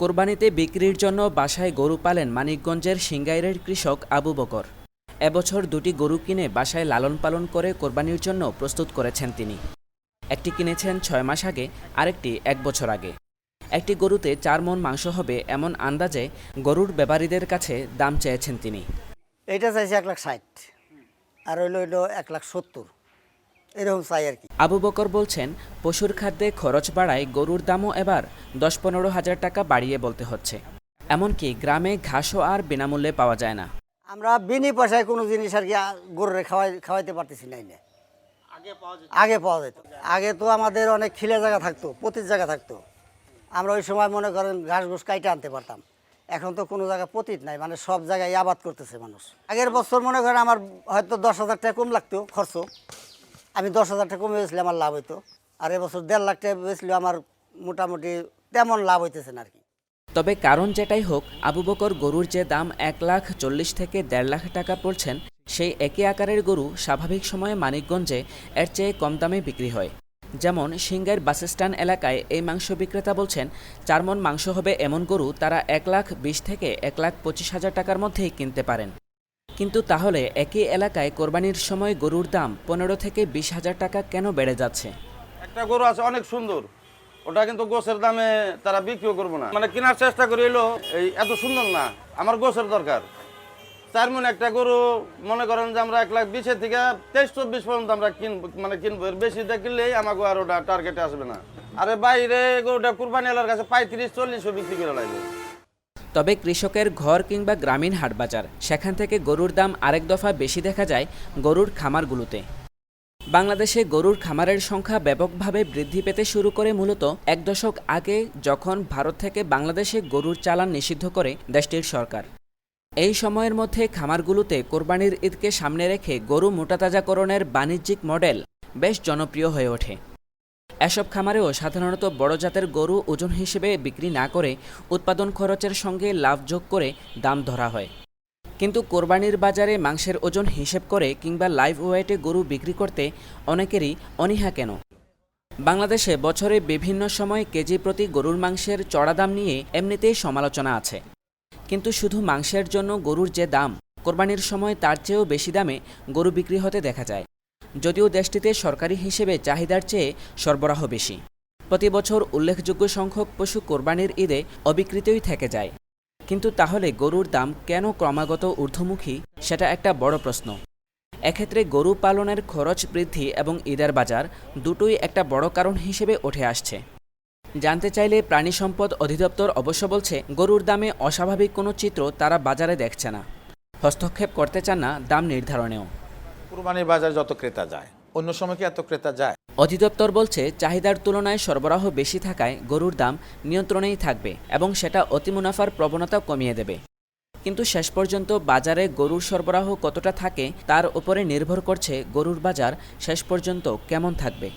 কোরবানিতে বিক্রির জন্য বাসায় গরু পালেন মানিকগঞ্জের সিঙ্গাইরের কৃষক আবু বকর। এবছর দুটি গরু কিনে বাসায় লালন পালন করে কোরবানির জন্য প্রস্তুত করেছেন তিনি। একটি কিনেছেন ছয় মাস আগে, আরেকটি এক বছর আগে। একটি গরুতে চার মন মাংস হবে এমন আন্দাজে গরুর ব্যাপারীদের কাছে দাম চেয়েছেন তিনি। এটা চাইছে এক লাখ ষাট। আর হইল হইল এক লাখ সত্তর। এরকম চাই আর কি। আবু বকর বলছেন পশুর খাদ্যে খরচ বাড়ায় গরুর দামও এবার দশ পনেরো হাজার টাকা বাড়িয়ে বলতে হচ্ছে। এমনকি গ্রামে ঘাসও আর বিনামূল্যে পাওয়া যায় না। আমরা বিনি পয়সায় কোনো জিনিস আর কি গরুরে খাওয়াই খাওয়াইতে পারতেছি না আগে পাওয়া যেত। আগে তো আমাদের অনেক খিলে জায়গা থাকতো পতির জায়গা থাকতো। আমরা ওই সময় মনে করেন ঘাস ঘুষ কাইটে আনতে পারতাম। এখন তো কোনো জায়গায় পতিত নাই মানে সব জায়গায় আবাদ করতেছে মানুষ। আগের বছর মনে করেন আমার হয়তো দশ হাজার টাকা কম লাগতো খরচ। আমি দশ হাজার টাকা কমে বেচলে আমার লাভ হইতো। আর এবছর দেড় লাখ টাকা বেচলে আমার মোটামুটি তেমন লাভ হইতেছে না আর কি। তবে কারণ যেটাই হোক, আবু বকর গরুর যে দাম এক লাখ চল্লিশ থেকে দেড় লাখ টাকা পড়ছেন, সেই একই আকারের গরু স্বাভাবিক সময়ে মানিকগঞ্জে এর চেয়ে কম দামে বিক্রি হয়। যেমন সিঙ্গাইর বাসস্ট্যান্ড এলাকায় এই মাংস বিক্রেতা বলছেন, চার মন মাংস হবে এমন গরু তারা এক লাখ বিশ থেকে এক লাখ পঁচিশ হাজার টাকার মধ্যেই কিনতে পারেন। কিন্তু তাহলে একই এলাকায় কোরবানির সময় গরুর দাম পনেরো থেকে বিশ হাজার টাকা কেন বেড়ে যাচ্ছে? একটা গরু আছে, অনেক সুন্দর। ওটা কিন্তু গোছের দামে তারা বিক্রিও করব না। মানে কেনার চেষ্টা করে এলো এই এত সুন্দর না, আমার গোছের দরকার। চার মন একটা গরু, মনে করেন যে আমরা এক লাখ বিশের থেকে তেইশ, চব্বিশ পর্যন্ত আমরা কিনবো মানে কিনবো। এর বেশি কিনলেই আমাকে আর ওটা টার্গেটে আসবে না। আরে বাইরে গরুটা কুরবানি এলার কাছে পঁয়ত্রিশ, চল্লিশও বিক্রি করে লাগবে তবে কৃষকের ঘর কিংবা গ্রামীণ হাটবাজার, সেখান থেকে গরুর দাম আরেক দফা বেশি দেখা যায় গরুর খামারগুলোতে। বাংলাদেশে গরুর খামারের সংখ্যা ব্যাপকভাবে বৃদ্ধি পেতে শুরু করে মূলত এক দশক আগে যখন ভারত থেকে বাংলাদেশে গরুর চালান নিষিদ্ধ করে দেশটির সরকার। এই সময়ের মধ্যে খামারগুলোতে কোরবানির ঈদকে সামনে রেখে গরু মোটাতাজাকরণের বাণিজ্যিক মডেল বেশ জনপ্রিয় হয়ে ওঠে। এসব খামারেও সাধারণত বড় জাতের গরু ওজন হিসেবে বিক্রি না করে উৎপাদন খরচের সঙ্গে লাভ যোগ করে দাম ধরা হয়। কিন্তু কোরবানির বাজারে মাংসের ওজন হিসেব করে কিংবা লাইভ ওয়েটে গরু বিক্রি করতে অনেকেরই অনীহা কেন? বাংলাদেশে বছরে বিভিন্ন সময় কেজি প্রতি গরুর মাংসের চড়া দাম নিয়ে এমনিতেই সমালোচনা আছে। কিন্তু শুধু মাংসের জন্য গরুর যে দাম, কোরবানির সময় তার চেয়েও বেশি দামে গরু বিক্রি হতে দেখা যায়। যদিও দেশটিতে সরকারি হিসেবে চাহিদার চেয়ে সরবরাহ বেশি। প্রতি বছর উল্লেখযোগ্য সংখ্যক পশু কোরবানির ঈদে অবিকৃতই থেকে যায়। কিন্তু তাহলে গরুর দাম কেন ক্রমাগত ঊর্ধ্বমুখী, সেটা একটা বড় প্রশ্ন। এক্ষেত্রে গরু পালনের খরচ বৃদ্ধি এবং ঈদের বাজার দুটোই একটা বড় কারণ হিসেবে উঠে আসছে। জানতে চাইলে প্রাণী সম্পদ অধিদপ্তর অবশ্য বলছে, গরুর দামে অস্বাভাবিক কোনো চিত্র তারা বাজারে দেখছে না। হস্তক্ষেপ করতে চান না দাম নির্ধারণেও। কুরবানির বাজার যত ক্রেতা যায়, অন্য সময় কি এত ক্রেতা যায়? অধিদপ্তর বলছে, চাহিদার তুলনায় সরবরাহ বেশি থাকায় গরুর দাম নিয়ন্ত্রণেই থাকবে এবং সেটা অতি মুনাফার প্রবণতা কমিয়ে দেবে। কিন্তু শেষ পর্যন্ত বাজারে গরুর সরবরাহ কতটা থাকে, তার উপরে নির্ভর করছে গরুর বাজার, শেষ পর্যন্ত কেমন থাকবে।